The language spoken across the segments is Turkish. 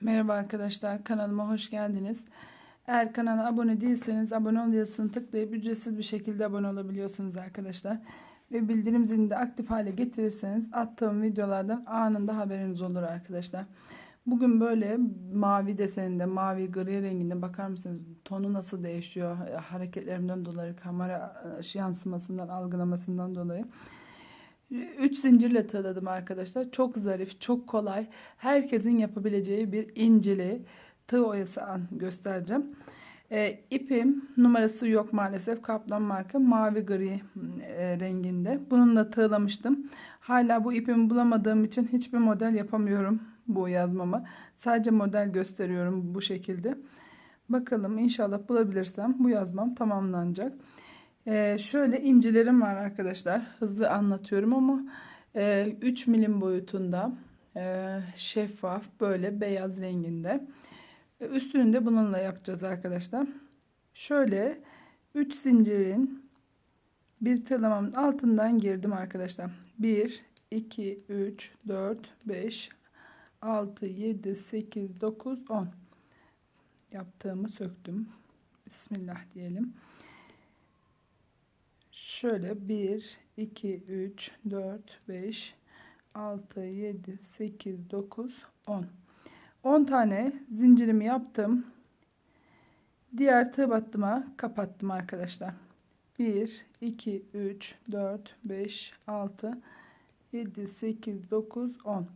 Merhaba arkadaşlar kanalıma hoş geldiniz. Eğer kanala abone değilseniz abone ol yazısını tıklayıp ücretsiz bir şekilde abone olabiliyorsunuz arkadaşlar. Ve bildirim zilini de aktif hale getirirseniz attığım videolardan anında haberiniz olur arkadaşlar. Bugün böyle mavi deseninde mavi gri renginde bakar mısınız tonu nasıl değişiyor hareketlerimden dolayı kamera yansımasından algılamasından dolayı. 3 zincirle tığladım arkadaşlar. Çok zarif, çok kolay. Herkesin yapabileceği bir inceli tığ oyası an göstereceğim. E, ipim numarası yok maalesef. Kaplan marka mavi gri e, renginde. Bununla tığlamıştım. Hala bu ipimi bulamadığım için hiçbir model yapamıyorum bu yazmama. Sadece model gösteriyorum bu şekilde. Bakalım inşallah bulabilirsem bu yazmam tamamlanacak. Ee, şöyle incilerim var arkadaşlar. Hızlı anlatıyorum ama e, 3 milim boyutunda e, şeffaf böyle beyaz renginde. E, üstünü de bununla yapacağız arkadaşlar. Şöyle 3 zincirin bir tığlamamın altından girdim arkadaşlar. 1, 2, 3, 4, 5, 6, 7, 8, 9, 10 yaptığımı söktüm. Bismillah diyelim. Şöyle 1, 2, 3, 4, 5, 6, 7, 8, 9, 10. 10 tane zincirimi yaptım. Diğer tığ battıma kapattım arkadaşlar. 1, 2, 3, 4, 5, 6, 7, 8, 9, 10.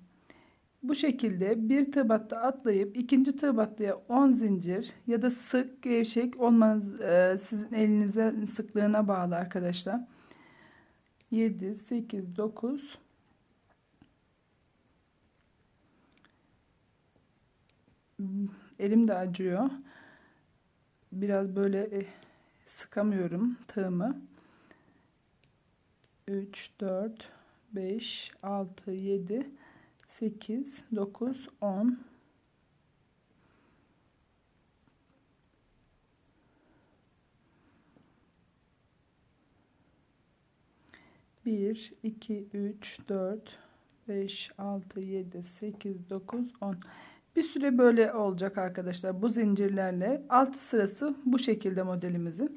Bu şekilde bir tığ atlayıp ikinci tığ battıya 10 zincir ya da sık gevşek olmanız e, sizin elinize sıklığına bağlı arkadaşlar. 7 8 9 Elim de acıyor. Biraz böyle e, sıkamıyorum tığımı. 3 4 5 6 7 8 9 10 1 2 3 4 5 6 7 8 9 10 bir süre böyle olacak arkadaşlar bu zincirlerle. Alt sırası bu şekilde modelimizi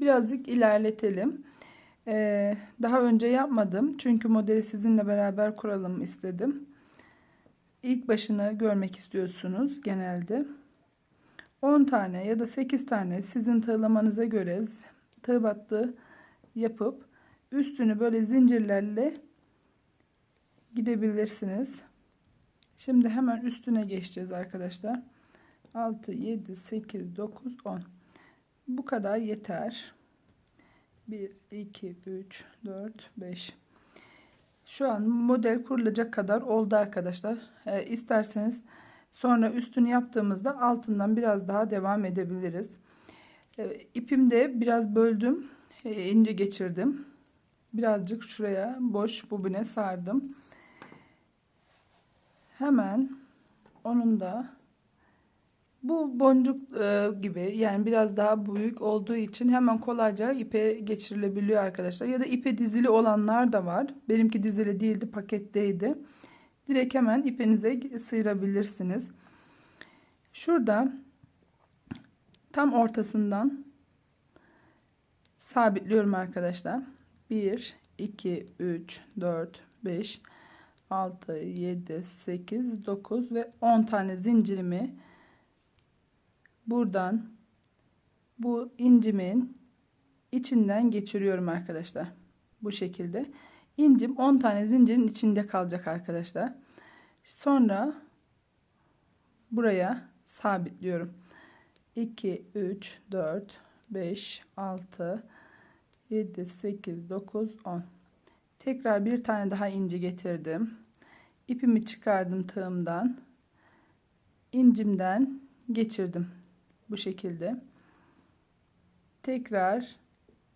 birazcık ilerletelim. Ee, daha önce yapmadım çünkü modeli sizinle beraber kuralım istedim ilk başını görmek istiyorsunuz genelde. 10 tane ya da 8 tane sizin tığlamanıza göre tığ battı yapıp üstünü böyle zincirlerle gidebilirsiniz. Şimdi hemen üstüne geçeceğiz arkadaşlar. 6, 7, 8, 9, 10. Bu kadar yeter. 1, 2, 3, 4, 5. Şu an model kurulacak kadar oldu arkadaşlar. E, isterseniz sonra üstünü yaptığımızda altından biraz daha devam edebiliriz. E, ipimde biraz böldüm. E, ince geçirdim. Birazcık şuraya boş bubine sardım. Hemen onun da bu boncuk e, gibi yani biraz daha büyük olduğu için hemen kolayca ipe geçirilebiliyor arkadaşlar. Ya da ipe dizili olanlar da var. Benimki dizili değildi paketteydi. Direkt hemen ipinize sıyırabilirsiniz. Şurada tam ortasından sabitliyorum arkadaşlar. 1, 2, 3, 4, 5, 6, 7, 8, 9 ve 10 tane zincirimi buradan bu incimin içinden geçiriyorum arkadaşlar. Bu şekilde. İncim 10 tane zincirin içinde kalacak arkadaşlar. Sonra buraya sabitliyorum. 2, 3, 4, 5, 6, 7, 8, 9, 10. Tekrar bir tane daha inci getirdim. İpimi çıkardım tığımdan. incimden geçirdim bu şekilde tekrar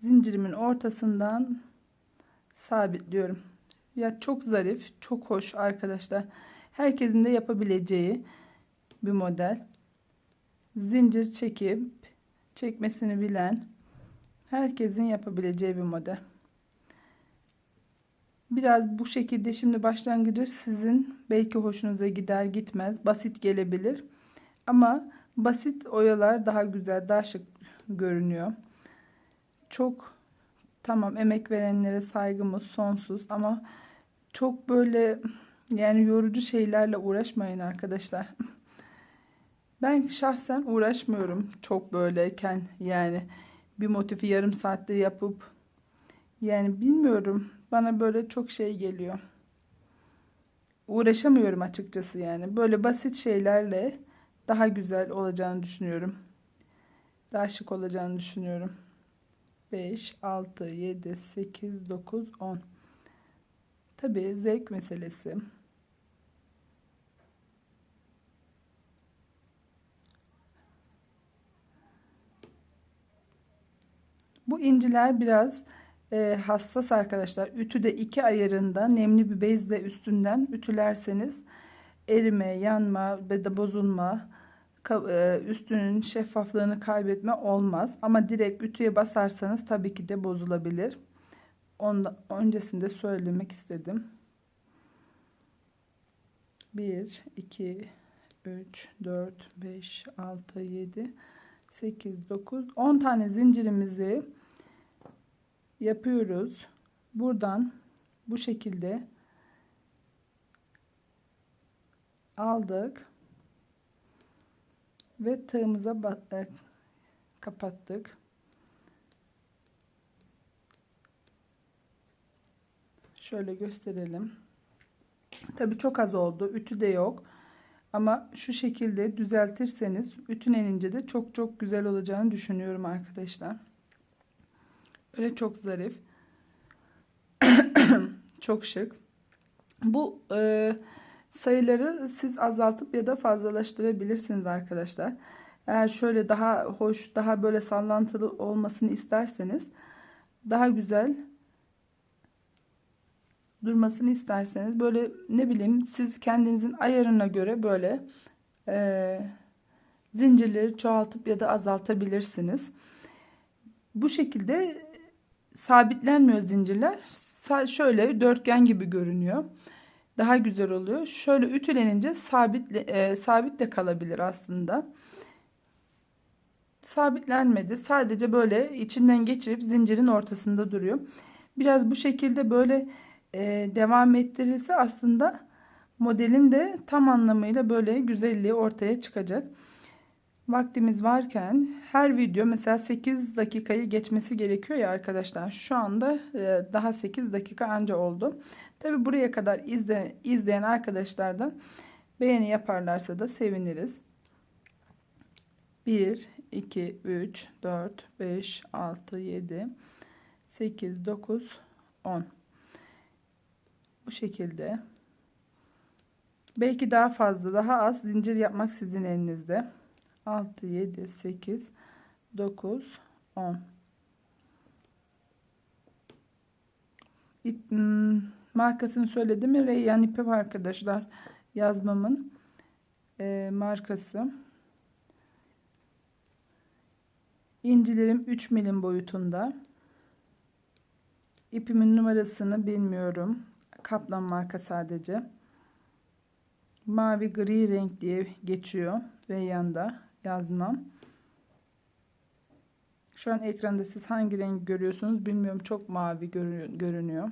zincirimin ortasından sabitliyorum ya çok zarif çok hoş arkadaşlar herkesin de yapabileceği bir model zincir çekip çekmesini bilen herkesin yapabileceği bir model Biraz bu şekilde şimdi başlangıcı sizin belki hoşunuza gider gitmez. Basit gelebilir. Ama basit oyalar daha güzel, daha şık görünüyor. Çok tamam emek verenlere saygımız sonsuz ama çok böyle yani yorucu şeylerle uğraşmayın arkadaşlar. Ben şahsen uğraşmıyorum çok böyleyken yani bir motifi yarım saatte yapıp yani bilmiyorum bana böyle çok şey geliyor. Uğraşamıyorum açıkçası yani. Böyle basit şeylerle daha güzel olacağını düşünüyorum. Daha şık olacağını düşünüyorum. 5, 6, 7, 8, 9, 10. Tabii zevk meselesi. Bu inciler biraz e, hassas arkadaşlar. Ütüde iki ayarında nemli bir bezle üstünden ütülerseniz erime, yanma ve de bozulma, e, üstünün şeffaflığını kaybetme olmaz. Ama direkt ütüye basarsanız tabii ki de bozulabilir. Onda, öncesinde söylemek istedim. 1, 2, 3, 4, 5, 6, 7, 8, 9, 10 tane zincirimizi yapıyoruz. Buradan bu şekilde aldık ve tığımıza e, kapattık. Şöyle gösterelim. Tabi çok az oldu. Ütü de yok. Ama şu şekilde düzeltirseniz ütülenince de çok çok güzel olacağını düşünüyorum arkadaşlar. Öyle çok zarif. çok şık. Bu e, sayıları siz azaltıp ya da fazlalaştırabilirsiniz arkadaşlar. Eğer şöyle daha hoş, daha böyle sallantılı olmasını isterseniz daha güzel durmasını isterseniz böyle ne bileyim siz kendinizin ayarına göre böyle e, zincirleri çoğaltıp ya da azaltabilirsiniz. Bu şekilde sabitlenmiyor zincirler. Şöyle dörtgen gibi görünüyor. Daha güzel oluyor. Şöyle ütülenince sabit, e, sabit de kalabilir aslında. Sabitlenmedi. Sadece böyle içinden geçirip zincirin ortasında duruyor. Biraz bu şekilde böyle e, devam ettirilse aslında modelin de tam anlamıyla böyle güzelliği ortaya çıkacak vaktimiz varken her video mesela 8 dakikayı geçmesi gerekiyor ya arkadaşlar. Şu anda e, daha 8 dakika anca oldu. Tabi buraya kadar izle, izleyen arkadaşlar da beğeni yaparlarsa da seviniriz. 1, 2, 3, 4, 5, 6, 7, 8, 9, 10. Bu şekilde. Belki daha fazla, daha az zincir yapmak sizin elinizde. 6, 7, 8, 9, 10. İp, markasını söyledim mi? Reyyan ipi arkadaşlar. Yazmamın e, markası. İncilerim 3 milim boyutunda. İpimin numarasını bilmiyorum. Kaplan marka sadece. Mavi gri renk diye geçiyor Reyyan'da yazmam. Şu an ekranda siz hangi renk görüyorsunuz bilmiyorum. Çok mavi görünüyor.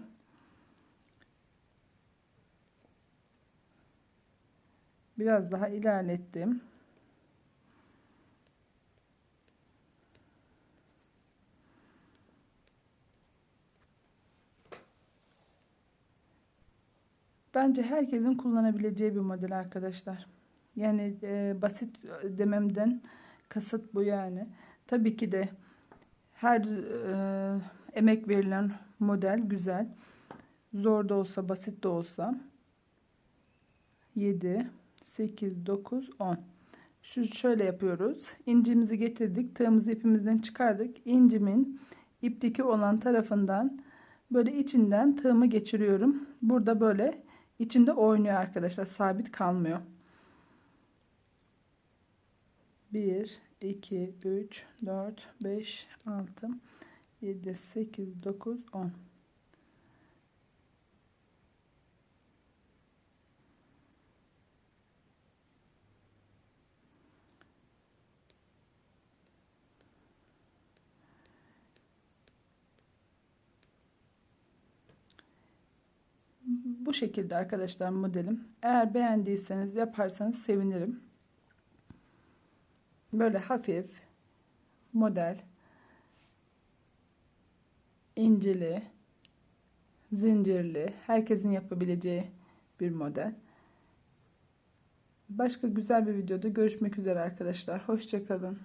Biraz daha ilerlettim. Bence herkesin kullanabileceği bir model arkadaşlar. Yani e, basit dememden kasıt bu yani. Tabii ki de her e, emek verilen model güzel. Zor da olsa, basit de olsa. 7, 8, 9, 10. Şu şöyle yapıyoruz. İncimizi getirdik. Tığımızı ipimizden çıkardık. İncimin ipteki olan tarafından böyle içinden tığımı geçiriyorum. Burada böyle içinde oynuyor arkadaşlar. Sabit kalmıyor. 1, 2, 3, 4, 5, 6, 7, 8, 9, 10. Bu şekilde arkadaşlar modelim. Eğer beğendiyseniz yaparsanız sevinirim. Böyle hafif model incili zincirli herkesin yapabileceği bir model. Başka güzel bir videoda görüşmek üzere arkadaşlar. Hoşçakalın.